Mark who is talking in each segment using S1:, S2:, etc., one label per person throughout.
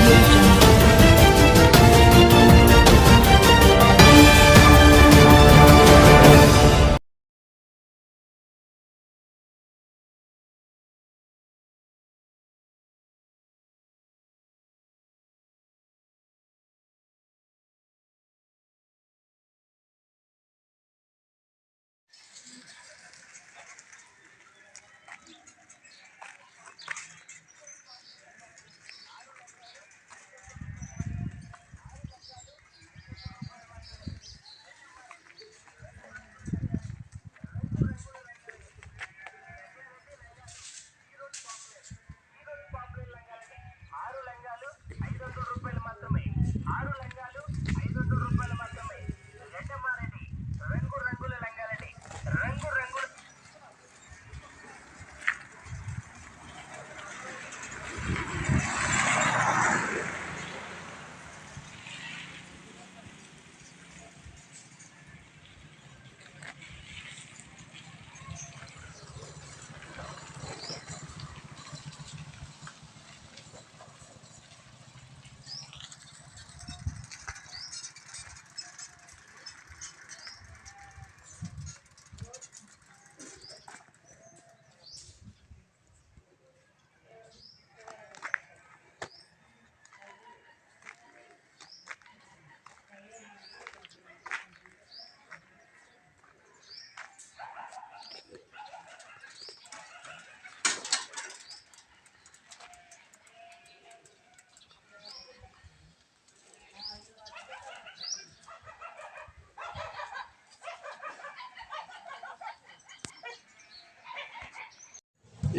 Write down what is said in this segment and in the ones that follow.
S1: You.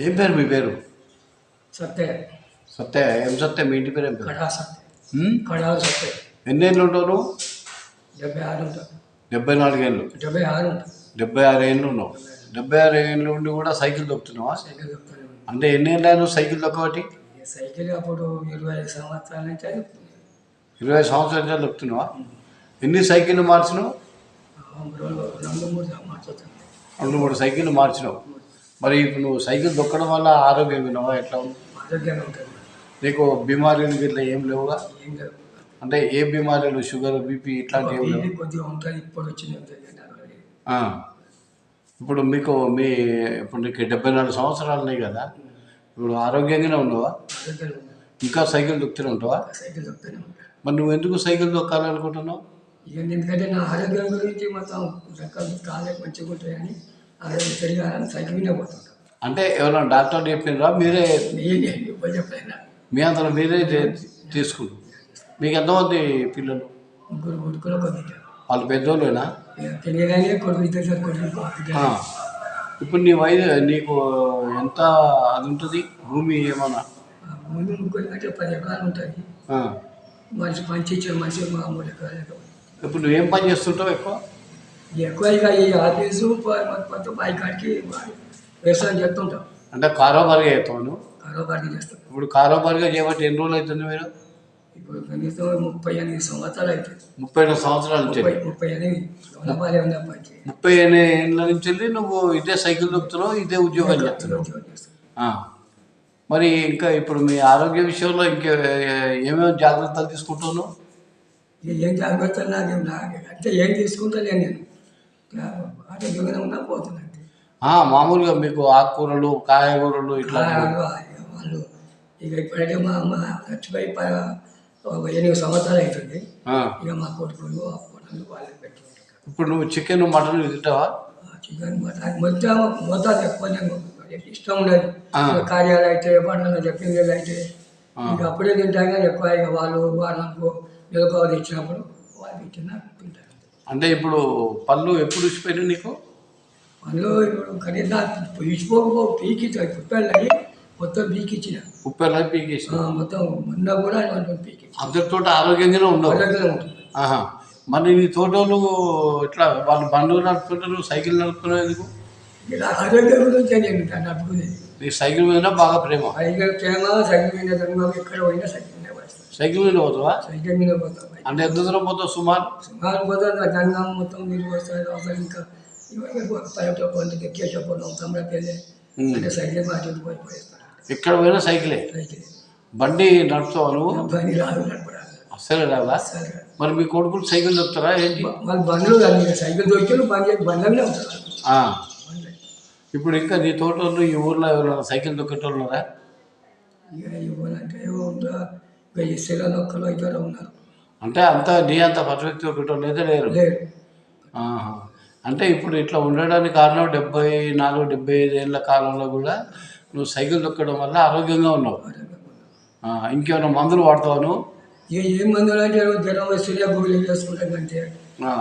S2: ఏం పేరు మీ పేరు?
S3: సత్తే
S2: సత్య ఏం సత్య? మీ ఇంటి పేరు ఏం పేరు?
S3: కడా సత్తే
S2: ఎన్ని ఏళ్ళు ఉంటావు నువ్వు?
S3: డెబ్బై ఆరు ఉంటుంది
S2: డెబ్బై నాలుగేళ్ళు
S3: డెబ్బై ఆరు
S2: డెబ్బై ఆరు ఏళ్ళు ఉన్నావు. డెబ్బై ఆరు ఏళ్ళు ఉండి కూడా సైకిల్ దొక్కుతున్నావా. అంటే ఎన్ని ఏళ్ళు సైకిల్ దొక్కబట్టి?
S3: సైకిల్ అప్పుడు ఇరవై ఐదు సంవత్సరాల నుంచి
S2: ఇరవై సంవత్సరాలు దొక్కుతున్నావా? ఎన్ని సైకిల్ మార్చినావు?
S3: రెండు మూడు మాట్లాడుతుంది
S2: రెండు మూడు సైకిల్ మార్చినావు. మరి ఇప్పుడు నువ్వు సైకిల్ దొక్కడం వల్ల ఆరోగ్యం విన్నావా ఎట్లా ఉంది?
S3: ఉంటుంది
S2: నీకు బీమారీలు ఇట్లా ఏం లేవుగా?
S3: ఏం
S2: అంటే ఏ బీమారీలు షుగర్ బీపీ ఇట్లాంటివి ఏం లేవు?
S3: బీపీ కొద్దిగా ఉంటుంది ఇప్పుడు వచ్చింది.
S2: ఆ. ఇప్పుడు మీకు మీ ఇప్పుడు నీకు డెబ్బై నాలుగు సంవత్సరాలు ఉన్నాయి కదా ఇప్పుడు ఆరోగ్యంగానే ఉన్నావా? ఇంకా సైకిల్ దొక్కుతూనే ఉంటావా?
S3: సైకిల్ దొక్కుతూనే
S2: మరి నువ్వు ఎందుకు సైకిల్ దొక్కాలనుకుంటున్నావు?
S3: ఇక ఎందుకంటే నా ఆరోగ్యం గురించి మొత్తం రకాలు కాలే మంచిగా ఉంటాయని. ఆరోగ్యం తిరగాలని సైకిల్ మీద పోతుంటాం
S2: అంటే ఎవరైనా డాక్టర్ చెప్పినరా మీరే
S3: నేనే ఇవ్వ చెప్పలేనా?
S2: మీ అంతా మీరే తీసుకుంటారు. మీకు ఎంతమంది పిల్లలు?
S3: ముగ్గురు కొడుకులు ఒక బిడ్డ.
S2: వాళ్ళు పెద్దోళ్ళేనా?
S3: తెలియగానే కొడుకు ఇద్దరు సార్ కొడుకు బిడ్డ
S2: ఆ. ఇప్పుడు నీ వయసు నీకు ఎంత అది ఉంటుంది? భూమి ఏమన్నా?
S3: ముందు ముగ్గురు అంటే పది ఎకరాలు ఉంటుంది.
S2: ఆ.
S3: మనిషి పంచి మనిషి మామూలు ఎకరాలు
S2: ఇప్పుడు నువ్వేం పని చేస్తుంటావు ఎక్కువ?
S3: ఎక్కువ ఇక ఈ ఆఫీసు మొత్తం వ్యవసాయం చేస్తుంటాం
S2: అంటే కారోబార్గా చేస్తావు నువ్వు
S3: కారోబార్ చేస్తాం
S2: ఇప్పుడు కారోబార్గా చేయబట్టి ఎన్ని రోజులు అవుతుంది మీరు?
S3: ఇప్పుడు కనీసం ముప్పై ఎనిమిది సంవత్సరాలు అవుతుంది.
S2: ముప్పై రెండు సంవత్సరాల నుంచి
S3: ముప్పై ఎనిమిది
S2: ముప్పై ఎనిమిది ఏళ్ళ నుంచి నువ్వు ఇదే సైకిల్ దొక్కుతున్నావు ఇదే ఉద్యోగం చేస్తున్నావు. మరి ఇంకా ఇప్పుడు మీ ఆరోగ్య విషయంలో ఇంకా ఏమేమి జాగ్రత్తలు తీసుకుంటున్నావు?
S3: ఏం జాగ్రత్తలు నాకు అంటే ఏం తీసుకుంటలేను నేను. ఆరోగ్యంగానే ఉన్నా పోతున్నా అంతే.
S2: ఆ, మామూలుగా మీకు ఆకుకూరలు కాయగూరలు ఇట్లా
S3: వాళ్ళు ఇక ఇప్పుడంటే మా అమ్మ చచ్చిపోయి ఎనిమిది సంవత్సరాలు అవుతుంది. ఇక మా కొడుకులు ఆ వాళ్ళకి పెట్టుకుంటారు.
S2: ఇప్పుడు నువ్వు చికెన్ మటన్ తింటావా?
S3: చికెన్ మటన్ మొత్తం మొత్తం ఎక్కువ ఇష్టం ఉండదు. కార్యాలు అయితే పండుగలు చెప్పింది అయితే. ఇక అప్పుడే తింటాం కానీ ఎక్కువ ఇక వాళ్ళు వారానికి నిలకోవాలి ఇచ్చినప్పుడు వాళ్ళు ఇచ్చిన తింటారు.
S2: అంటే ఇప్పుడు పళ్ళు ఎప్పుడు ఇచ్చిపోయినాయి నీకు?
S3: అందులో ఇప్పుడు కనీసం ఇచ్చిపోకపో పీకి పుట్టాలి మొత్తం పీకి ఇచ్చిన
S2: ముప్పై నెలలు పీకేసి
S3: ఆ, మొత్తం మొన్న కూడా పీకి
S2: అందరితో ఆరోగ్యంగానే ఉండవు. ఆహా. మరి నీ తోటోళ్ళు ఇట్లా వాళ్ళు బండ్లు నడుపుతుంటారు సైకిల్ నడుపుతున్నావు ఎందుకు?
S3: ఆరోగ్యం గురించి నేను నడుపుకునేది.
S2: నీకు సైకిల్ మీద బాగా ప్రేమ.
S3: సైకిల్ ప్రేమ సైకిల్ మీద ఎక్కడ పోయినా సైకిల్
S2: సైకిల్ మీద పోతావా?
S3: సైకిల్ మీద పోతాం.
S2: అంటే ఎంత దూరం పోతావు సుమారు?
S3: సుమారు పోతుంది గంగం మొత్తం నీళ్ళు వస్తాయి అవసరం ఇంకా పైపు పొంది కేశవపురం తమ్రపల్లి
S2: ఉమ్.
S3: అంటే సైకిల్ మాట పోయి పోయిస్తాను
S2: ఎక్కడ పోయినా సైకిలే?
S3: సైకిల్.
S2: బండి నడుపుతావా నువ్వు?
S3: బండి రాదు నడపరాదు.
S2: అస్సలే రాదా? మరి మీ కొడుకులు సైకిల్ దొక్కుతారా ఏంటి?
S3: వాళ్ళు బండ్లు కానీ సైకిల్ దొరికిన బండి బండ్లనే ఉంటారు.
S2: ఇప్పుడు ఇంకా నీ తోటలు ఈ ఊర్లో సైకిల్ దొక్కేటోళ్ళు ఉన్నారా
S3: ఇక ఇవ్వాలంటే ఏమో ఈ శిలలో ఒక్కరు ఇద్దరు ఉన్నారు.
S2: అంటే అంత నీ అంత పర్ఫెక్ట్ దొక్కేటోళ్ళు అయితే లేరు. అంటే ఇప్పుడు ఇట్లా ఉండడానికి కారణం డెబ్బై నాలుగు డెబ్బై ఐదు ఏళ్ళ కాలంలో కూడా నువ్వు సైకిల్ తొక్కడం వల్ల ఆరోగ్యంగా ఉన్నావు. ఇంకేమైనా మందులు వాడతావు నువ్వు?
S3: ఇక ఏం మందులు అంటే జ్వరం వస్తుంటే గుళ్ళు చేసుకుంటాం
S2: ఆ.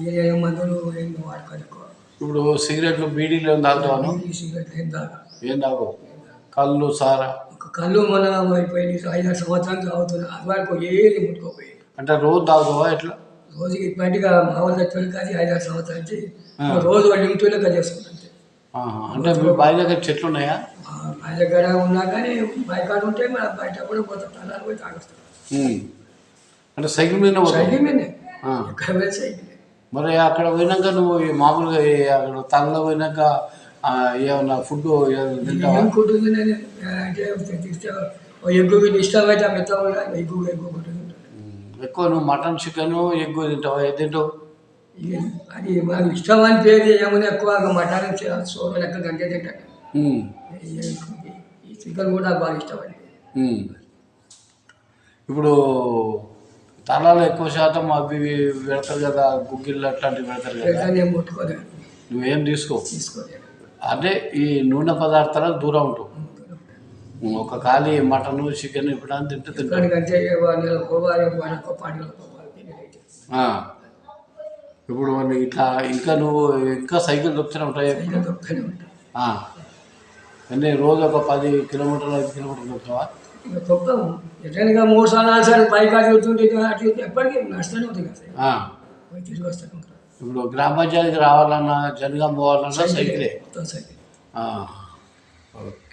S3: ఇక ఏ మందులు ఏం వాడుకోవాలి
S2: ఇప్పుడు సిగరెట్లు బీడీలు ఏం తాగుతావు
S3: ఈ సిగరెట్ ఏం దాకా
S2: ఏం తాగు కళ్ళు సారా?
S3: కళ్ళు మన అయిపోయింది. ఐదారు సంవత్సరాలు తాగుతున్నా అది వరకు ఏది ముట్టుకోపోయి
S2: అంటే రోజు తాగుతావా ఎట్లా?
S3: రోజుకి ఇప్పటిగా మా వాళ్ళ తొలి కాదు ఐదారు సంవత్సరాల నుంచి రోజు లిమిట్ లెక్క చేసుకుంటాం అంతే.
S2: ఆహా. అంటే మీ బావి దగ్గర చెట్లు ఉన్నాయా?
S3: మా దగ్గర ఉన్నా కానీ బయట ఉంటే మన బయట కూడా పోతాం తలాలు పోయి తాగొస్తాం.
S2: అంటే సైకిల్ మీద
S3: సైకిల్ మీదే. ఎక్కడ సైకిల్
S2: మరి అక్కడ పోయినాక నువ్వు మామూలుగా అక్కడ తనలో పోయినాక ఏమన్నా ఫుడ్ తింటావా?
S3: ఎగ్గు వీళ్ళు ఇష్టం అయితే మెత్త ఎగ్గు ఎగ్గు.
S2: ఎక్కువ నువ్వు మటన్ చికెన్ ఎగ్ తింటావా? ఏది తింటావు?
S3: అది మాకు ఇష్టం అని పేరు ఏమైనా ఎక్కువ మటన్ సోర లెక్క గంటే తింటాను చికెన్ కూడా బాగా ఇష్టం అండి.
S2: ఇప్పుడు తలాలు ఎక్కువ శాతం అవి పెడతారు కదా గుగ్గిళ్ళు అట్లాంటివి పెడతారు కదా? నువ్వేం తీసుకో?
S3: తీసుకోలేదు
S2: అదే ఈ నూనె పదార్థాలకు దూరం ఉంటావు ఒక ఖాళీ మటన్ చికెన్ ఇప్పుడు తింటే. ఇప్పుడు ఇట్లా ఇంకా నువ్వు ఇంకా సైకిల్ దొక్కుతూనే ఉంటాయి?
S3: ఉంటాం.
S2: అంటే రోజు ఒక పది కిలోమీటర్లు ఐదు కిలోమీటర్లు దొక్కుతావా?
S3: ఎట్లనగా మూడు సార్లు నాలుగు సార్లు బైక్ అటు అటు ఎప్పటికీ కదా. తిరిగి వస్తూనే ఉంటాం
S2: ఇప్పుడు గ్రామ పంచాయతీకి రావాలన్నా జనగాం పోవాలన్నా సైకిలే.
S3: సైకిల్.
S2: ఓకే